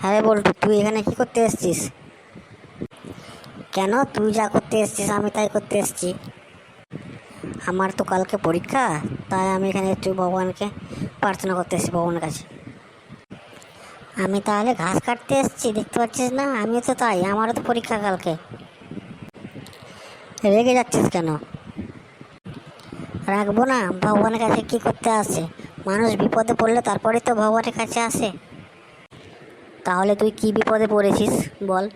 হ্যাঁ বল্টু তুই এখানে কি করতে এসছিস? কেন? তুই যা করতে এসেছিস, আমি তাই করতে এসেছি। আমার তো কালকে পরীক্ষা, তাই আমি এখানে একটু ভগবানকে প্রার্থনা করতে এসেছি, ভগবানের কাছে। আমি তাহলে ঘাস কাটতে এসেছি, দেখতে পাচ্ছিস না? আমিও তো তাই, আমারও তো পরীক্ষা কালকে। রেগে যাচ্ছিস কেন? রাখব না, ভগবানের কাছে কি করতে আসে? মানুষ বিপদে পড়লে তারপরে তো ভগবানের কাছে আসে। তাহলে তুই কি বিপদে পড়েছিস? বল।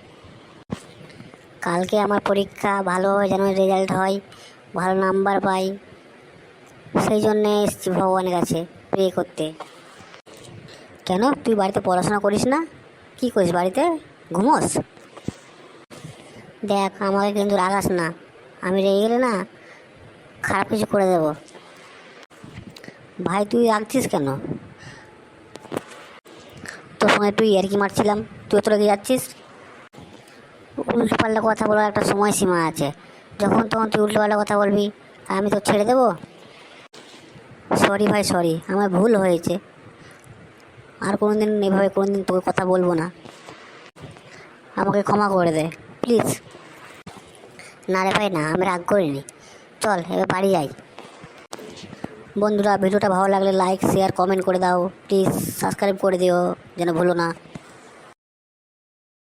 কালকে আমার পরীক্ষা ভালোভাবে যেন রেজাল্ট হয়, ভালো নাম্বার পাই। সেই জন্যে এসেছি ভগবানের কাছে প্রে করতে। কেন? তুই বাড়িতে পড়াশোনা করিস না? কি করিস বাড়িতে? ঘুমোস? দেখ, আমাকে কিন্তু রাগাস না। আমি রেগে গেলে না খারাপ কিছু করে দেব। ভাই, তুই রাখছিস কেন? সঙ্গে তুই আর কি মারছিলাম। তুই তো রেগে যাচ্ছিস? উল্টো পাল্টা কথা বলার একটা সময়সীমা আছে। যখন তখন তুই উল্টো পাল্টা কথা বলবি আমি তো ছেড়ে দেবো? সরি ভাই সরি আমার ভুল হয়েছে। আর কোনো দিন এভাবে কোনো দিন তোকে কথা বলব না। আমাকে ক্ষমা করে দে প্লিজ না রে ভাই, না, আমি রাগ করিনি। চল, এবার বাড়ি যাই। বন্ধুরা, ভিডিওটা ভালো লাগলে লাইক শেয়ার কমেন্ট করে দাও। প্লিজ সাবস্ক্রাইব করে দিও, যেন ভুলো না।